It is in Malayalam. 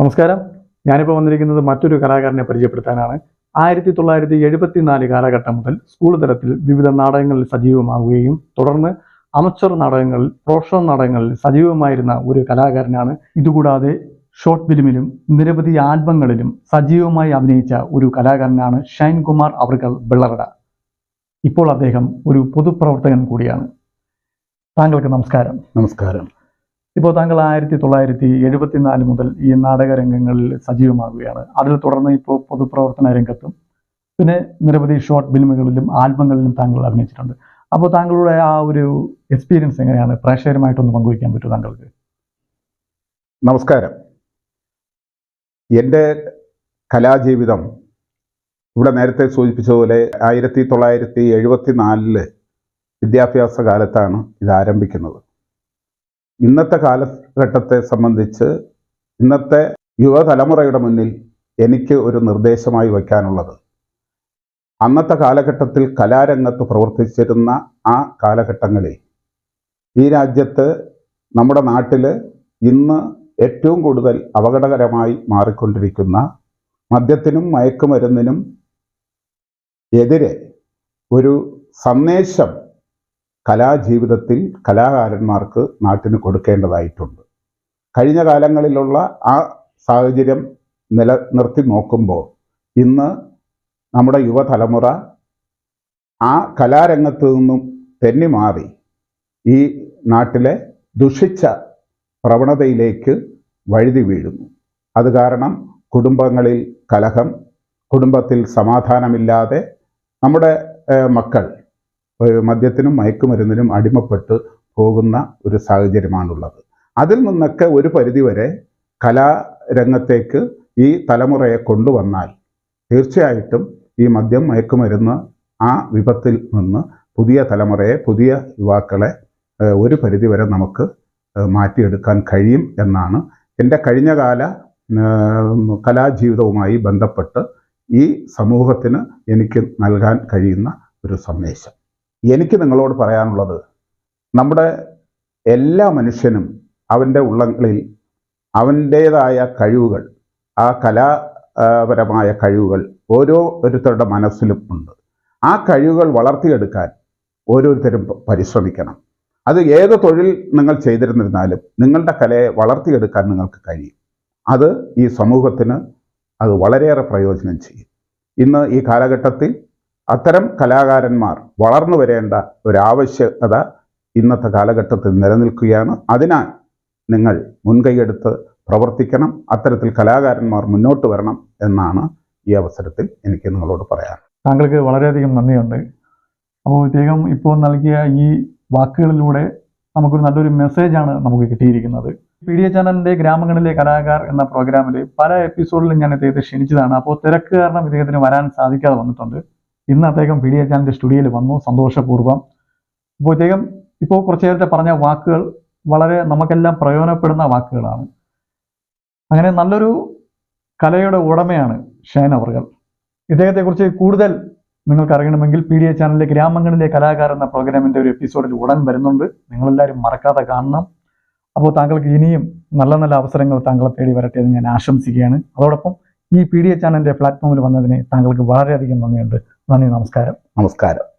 നമസ്കാരം. ഞാനിപ്പോൾ വന്നിരിക്കുന്നത് മറ്റൊരു കലാകാരനെ പരിചയപ്പെടുത്താനാണ്. ആയിരത്തി തൊള്ളായിരത്തി എഴുപത്തിനാല് കാലഘട്ടം മുതൽ സ്കൂൾ തലത്തിൽ വിവിധ നാടകങ്ങളിൽ സജീവമാവുകയും തുടർന്ന് അമച്ചർ നാടകങ്ങളിൽ പ്രൊഫഷണൽ നാടകങ്ങളിൽ സജീവമായിരുന്ന ഒരു കലാകാരനാണ്. ഇതുകൂടാതെ ഷോർട്ട് ഫിലിമിലും നിരവധി ആൽബങ്ങളിലും സജീവമായി അഭിനയിച്ച ഒരു കലാകാരനാണ് ഷൈൻ കുമാർ അവർകൾ വെള്ളറട. ഇപ്പോൾ അദ്ദേഹം ഒരു പൊതുപ്രവർത്തകൻ കൂടിയാണ്. താങ്കൾക്ക് നമസ്കാരം. നമസ്കാരം. ഇപ്പോൾ താങ്കൾ ആയിരത്തി തൊള്ളായിരത്തി എഴുപത്തിനാല് മുതൽ ഈ നാടകരംഗങ്ങളിൽ സജീവമാകുകയാണ് അതിൽ തുടർന്ന് ഇപ്പോൾ പൊതുപ്രവർത്തന രംഗത്തും പിന്നെ നിരവധി ഷോർട്ട് ഫിലിമുകളിലും ആൽബങ്ങളിലും താങ്കൾ അഭിനയിച്ചിട്ടുണ്ട്. അപ്പോൾ താങ്കളുടെ ആ ഒരു എക്സ്പീരിയൻസ് എങ്ങനെയാണ്? പ്രേക്ഷകരുമായിട്ടൊന്ന് പങ്കുവയ്ക്കാൻ പറ്റുമോ താങ്കൾക്ക്? നമസ്കാരം. എന്റെ കലാജീവിതം ഇവിടെ നേരത്തെ സൂചിപ്പിച്ചതുപോലെ ആയിരത്തി തൊള്ളായിരത്തി എഴുപത്തി നാലിൽ വിദ്യാഭ്യാസ കാലത്താണ് ഇത് ആരംഭിക്കുന്നത്. ഇന്നത്തെ കാലഘട്ടത്തെ സംബന്ധിച്ച് ഇന്നത്തെ യുവതലമുറയുടെ മുന്നിൽ എനിക്ക് ഒരു നിർദ്ദേശമായി വയ്ക്കാനുള്ളത്. അന്നത്തെ കാലഘട്ടത്തിൽ കലാരംഗത്ത് പ്രവർത്തിച്ചിരുന്ന ആ കാലഘട്ടങ്ങളിൽ ഈ രാജ്യത്ത് നമ്മുടെ നാട്ടിൽ ഇന്ന് ഏറ്റവും കൂടുതൽ അപകടകരമായി മാറിക്കൊണ്ടിരിക്കുന്ന മദ്യത്തിനും മയക്കുമരുന്നിനും എതിരെ ഒരു സന്ദേശം കലാജീവിതത്തിൽ കലാകാരന്മാർക്ക് നാട്ടിന് കൊടുക്കേണ്ടതായിട്ടുണ്ട്. കഴിഞ്ഞ കാലങ്ങളിലുള്ള ആ സാഹചര്യം നിലനിർത്തി നോക്കുമ്പോൾ ഇന്ന് നമ്മുടെ യുവതലമുറ ആ കലാരംഗത്ത് നിന്നും തെന്നി മാറി ഈ നാട്ടിലെ ദുഷിച്ച പ്രവണതയിലേക്ക് വഴുതി വീഴുന്നു. അത് കാരണം കുടുംബങ്ങളിൽ കലഹം കുടുംബത്തിൽ സമാധാനമില്ലാതെ നമ്മുടെ മക്കൾ മദ്യത്തിനും മയക്കുമരുന്നിനും അടിമപ്പെട്ട് പോകുന്ന ഒരു സാഹചര്യമാണുള്ളത്. അതിൽ നിന്നൊക്കെ ഒരു പരിധിവരെ കലാരംഗത്തേക്ക് ഈ തലമുറയെ കൊണ്ടുവന്നാൽ തീർച്ചയായിട്ടും ഈ മദ്യം മയക്കുമരുന്ന് ആ വിപത്തിൽ നിന്ന് പുതിയ തലമുറയെ പുതിയ യുവാക്കളെ ഒരു പരിധിവരെ നമുക്ക് മാറ്റിയെടുക്കാൻ കഴിയും എന്നാണ് എന്റെ കഴിഞ്ഞകാല കലാജീവിതവുമായി ബന്ധപ്പെട്ട് ഈ സമൂഹത്തിന് എനിക്ക് നൽകാൻ കഴിയുന്ന ഒരു സന്ദേശം. എനിക്ക് നിങ്ങളോട് പറയാനുള്ളത് നമ്മുടെ എല്ലാ മനുഷ്യനും അവന്റെ ഉള്ളങ്ങളിൽ അവന്റേതായ കഴിവുകൾ ആ കലാപരമായ കഴിവുകൾ ഓരോരുത്തരുടെ മനസ്സിലും ഉണ്ട്. ആ കഴിവുകൾ വളർത്തിയെടുക്കാൻ ഓരോരുത്തരും പരിശ്രമിക്കണം. അത് ഏത് തൊഴിൽ നിങ്ങൾ ചെയ്തിരുന്നിരുന്നാലും നിങ്ങളുടെ കലയെ വളർത്തിയെടുക്കാൻ നിങ്ങൾക്ക് കഴിയും. അത് ഈ സമൂഹത്തിന് അത് വളരെയേറെ പ്രയോജനം ചെയ്യും. ഇന്ന് ഈ കാലഘട്ടത്തിൽ അത്തരം കലാകാരന്മാർ വളർന്നു വരേണ്ട ഒരാവശ്യകത ഇന്നത്തെ കാലഘട്ടത്തിൽ നിലനിൽക്കുകയാണ്. അതിനാൽ നിങ്ങൾ മുൻകൈയെടുത്ത് പ്രവർത്തിക്കണം. അത്തരത്തിൽ കലാകാരന്മാർ മുന്നോട്ട് വരണം എന്നാണ് ഈ അവസരത്തിൽ എനിക്ക് നിങ്ങളോട് പറയാൻ താങ്കൾക്ക് വളരെയധികം നന്ദിയുണ്ട്. അപ്പോൾ ഇദ്ദേഹം ഇപ്പോൾ നൽകിയ ഈ വാക്കുകളിലൂടെ നമുക്കൊരു നല്ലൊരു മെസ്സേജാണ് നമുക്ക് കിട്ടിയിരിക്കുന്നത്. പി ഡി എ ചാനലിന്റെ ഗ്രാമങ്ങളിലെ കലാകാർ എന്ന പ്രോഗ്രാമിൽ പല എപ്പിസോഡിലും ഞാൻ ഇദ്ദേഹത്തെ ക്ഷണിച്ചതാണ്. അപ്പോൾ തിരക്ക് കാരണം ഇദ്ദേഹത്തിന് വരാൻ സാധിക്കാതെ വന്നിട്ടുണ്ട്. ഇന്ന് അദ്ദേഹം പി ഡി എ ചാനലിന്റെ സ്റ്റുഡിയോയിൽ വന്നു. സന്തോഷപൂർവം. അപ്പോൾ ഇദ്ദേഹം ഇപ്പോൾ കുറച്ചു നേരത്തെ പറഞ്ഞ വാക്കുകൾ വളരെ നമുക്കെല്ലാം പ്രയോജനപ്പെടുന്ന വാക്കുകളാണ്. അങ്ങനെ നല്ലൊരു കലയുടെ ഉടമയാണ് ഷൈൻ അവർകൾ ഇദ്ദേഹത്തെക്കുറിച്ച് കൂടുതൽ നിങ്ങൾക്ക് അറിയണമെങ്കിൽ പി ഡി എ ചാനലിലെ ഗ്രാമങ്ങളിലെ കലാകാരൻ എന്ന പ്രോഗ്രാമിന്റെ ഒരു എപ്പിസോഡിൽ ഉടൻ വരുന്നുണ്ട്. നിങ്ങളെല്ലാവരും മറക്കാതെ കാണണം. അപ്പോൾ താങ്കൾക്ക് ഇനിയും നല്ല നല്ല അവസരങ്ങൾ താങ്കളെ തേടി വരട്ടെ എന്ന് ഞാൻ ആശംസിക്കുകയാണ്. അതോടൊപ്പം ഈ പി ഡി എ ചാനലിന്റെ പ്ലാറ്റ്ഫോമിൽ വന്നതിന് താങ്കൾക്ക് വളരെയധികം നന്ദിയുണ്ട്. നന്ദി നമസ്കാരം. നമസ്കാരം.